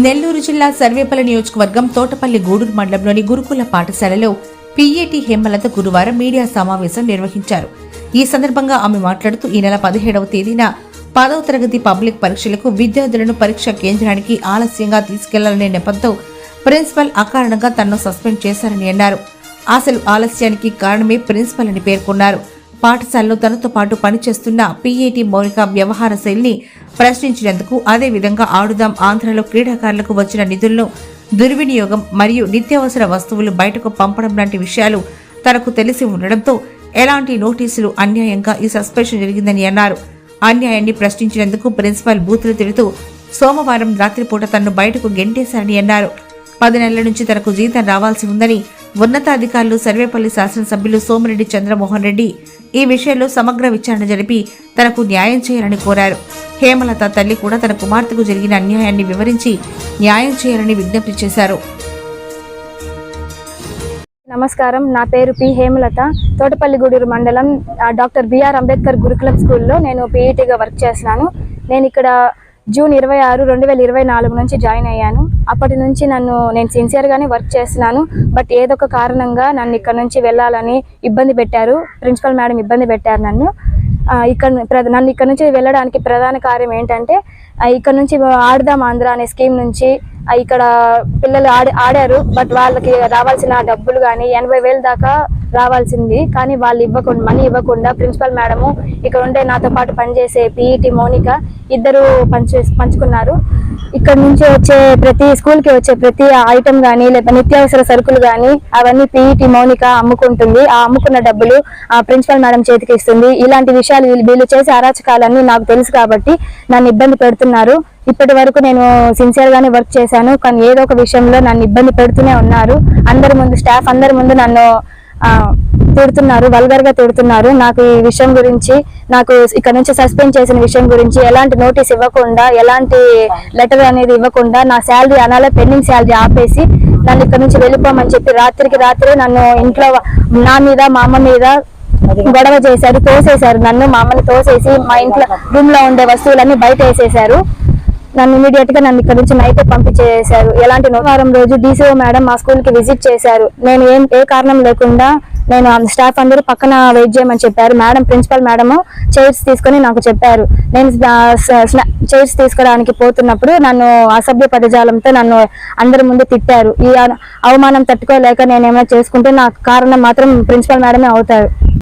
నెల్లూరు జిల్లా సర్వేపల్లి నియోజకవర్గం తోటపల్లి గూడూరు మండలంలోని గురుకుల పాఠశాలలో పీఏటీ హేమలత గురువారం మీడియా సమావేశం నిర్వహించారు. ఈ సందర్భంగా ఆమె మాట్లాడుతూ ఈ నెల పదిహేడవ తేదీన పదవ తరగతి పబ్లిక్ పరీక్షలకు విద్యార్థులను పరీక్ష కేంద్రానికి ఆలస్యంగా తీసుకెళ్ళాలనే నెపంతో ప్రిన్సిపల్ అకారణంగా తనను సస్పెండ్ చేశారని అన్నారు. అసలు ఆలస్యానికి కారణమే ప్రిన్సిపల్ అని పేర్కొన్నారు. పాఠశాలలో తనతో పాటు పనిచేస్తున్న పీఏటీ మౌలిక వ్యవహార శైలిని ప్రశ్నించినందుకు అదేవిధంగా ఆడుదాం ఆంధ్రలో క్రీడాకారులకు వచ్చిన నిధులను దుర్వినియోగం మరియు నిత్యావసర వస్తువులు బయటకు పంపడం లాంటి విషయాలు తనకు తెలిసి ఉండడంతో ఎలాంటి నోటీసులు అన్యాయంగా ఈ సస్పెన్షన్ జరిగిందని అన్నారు. అన్యాయాన్ని ప్రశ్నించినందుకు ప్రిన్సిపాల్ బూతులు తిడుతూ సోమవారం రాత్రిపూట తనను బయటకు గెంటేశారని అన్నారు. పది నెలల నుంచి తనకు జీతం రావాల్సి ఉందని ఉన్నతాధికారులు సర్వేపల్లి శాసనసభ్యులు సోమిరెడ్డి చంద్రమోహన్ రెడ్డి ఈ విషయంలో సమగ్ర విచారణ జరిపి తనకు న్యాయం చేయాలని కోరారు. హేమలత తల్లి కూడా తన కుమార్తెకు జరిగిన అన్యాయాన్ని వివరించి న్యాయం చేయాలని విజ్ఞప్తి చేశారు. నమస్కారం. నా పేరు పి. హేమలత. తోటపల్లిగూడూరు మండలం డాక్టర్ బిఆర్ అంబేద్కర్ గురుకులం స్కూల్లో నేను పీఈటీగా వర్క్ చేస్తున్నాను. నేను ఇక్కడ జూన్ ఇరవై ఆరు రెండు వేల ఇరవై నాలుగు నుంచి జాయిన్ అయ్యాను. అప్పటి నుంచి నన్ను నేను సిన్సియర్గానే వర్క్ చేస్తున్నాను. బట్ ఏదొక కారణంగా నన్ను ఇక్కడ నుంచి వెళ్ళాలని ఇబ్బంది పెట్టారు. ప్రిన్సిపల్ మేడం ఇబ్బంది పెట్టారు నన్ను. ఇక్కడ ప్ర- నన్ను ఇక్కడ నుంచి వెళ్ళడానికి ప్రధాన కార్యం ఏంటంటే ఇక్కడ నుంచి ఆడదాం ఆంధ్ర అనే స్కీమ్ నుంచి ఇక్కడ పిల్లలు ఆడారు. బట్ వాళ్ళకి రావాల్సిన డబ్బులు కానీ ఎనభై వేలు దాకా రావాల్సింది. కానీ వాళ్ళు ఇవ్వకుండా మనీ ఇవ్వకుండా ప్రిన్సిపల్ మేడము ఇక్కడ ఉండే నాతో పాటు పనిచేసే పీఈటీ మౌనిక ఇద్దరు పంచు పంచుకున్నారు. ఇక్కడ నుంచి వచ్చే ప్రతి స్కూల్కి వచ్చే ప్రతి ఐటమ్ కానీ లేదా నిత్యావసర సరుకులు కానీ అవన్నీ పీఈటీ మౌనిక అమ్ముకుంటుంది. ఆ అమ్ముకున్న డబ్బులు ఆ ప్రిన్సిపల్ మేడం చేతికి ఇస్తుంది. ఇలాంటి విషయాలు వీళ్ళు వీళ్ళు చేసే అరాచకాలన్నీ నాకు తెలుసు కాబట్టి నన్ను ఇబ్బంది పెడుతున్నారు. ఇప్పటి వరకు నేను సిన్సియర్గానే వర్క్ చేశాను. కానీ ఏదో ఒక విషయంలో నన్ను ఇబ్బంది పెడుతూనే ఉన్నారు. అందరి ముందు స్టాఫ్ అందరి ముందు నన్ను తిడుతున్నారు వల్గర్గా తిడుతున్నారు. నాకు ఈ విషయం గురించి నాకు ఇక్కడ నుంచి సస్పెండ్ చేసిన విషయం గురించి ఎలాంటి నోటీస్ ఇవ్వకుండా ఎలాంటి లెటర్ అనేది ఇవ్వకుండా నా శాలరీ అనాలే పెండింగ్ శాలరీ ఆపేసి నన్ను ఇక్కడ నుంచి వెళ్ళిపోమని చెప్పి రాత్రికి రాత్రి నన్ను ఇంట్లో నా మీద మా అమ్మ మీద గొడవ చేశారు తోసేశారు నన్ను మా అమ్మని తోసేసి మా ఇంట్లో రూమ్లో ఉండే వస్తువులన్నీ బయట వేసేశారు. నన్ను ఇమీడియట్గా నన్ను ఇక్కడ నుంచి నైట్ పంపించేశారు. ఎలాంటి వారం రోజు డీసీఓ మేడం మా స్కూల్కి విజిట్ చేశారు. నేను ఏం ఏ కారణం లేకుండా నేను స్టాఫ్ అందరూ పక్కన వెయిట్ చేయమని చెప్పారు. మేడం ప్రిన్సిపల్ మేడం చైర్స్ తీసుకొని నాకు చెప్పారు. నేను చైర్స్ తీసుకోవడానికి పోతున్నప్పుడు నన్ను అసభ్య పదజాలంతో నన్ను అందరి ముందు తిట్టారు. ఈ అవమానం తట్టుకోలేక నేను ఏమైనా చేసుకుంటే నాకు కారణం మాత్రం ప్రిన్సిపల్ మేడమే అవుతారు.